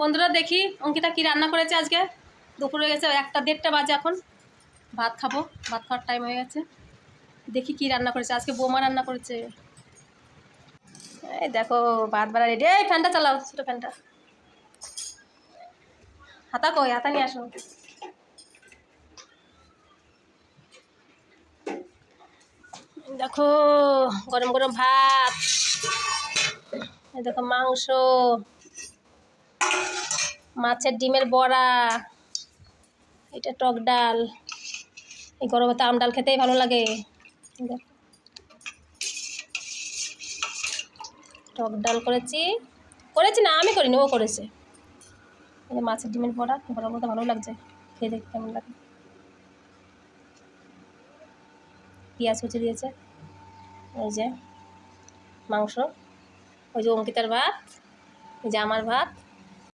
বন্ধুরা দেখি অঙ্কিতা কি রান্না করেছে আজকে? দুপুরে গেছে, একটা দেড়টা বাজে এখন। ভাত খাব, ভাত খাওয়ার টাইম হয়ে গেছে। দেখি কি রান্না করেছে, আজকে বোমা রান্না করেছে। এই দেখো, ভাত বাড়া রেডি এই ফ্যানটা চালাও, ছোটো ফ্যানটা হাতা কই? হাতা নিয়ে আসো। দেখো, গরম গরম ভাত। দেখো মাংস। মাছের ডিমের বড়া, এটা টক ডাল, এই গরমে তো আম ডাল খেতেই ভালো লাগে। টক ডাল করেছি। করেছি না, আমি করিনি, ও করেছে। এই মাছের ডিমের বড়া বড়া বলতে ভালো লাগছে, খেয়ে দেখি কেমন লাগে। পেঁয়াজ কুচি দিয়েছে, এই যে মাংস, ওই যে অঙ্কিতার ভাত, এই যে আমার ভাত।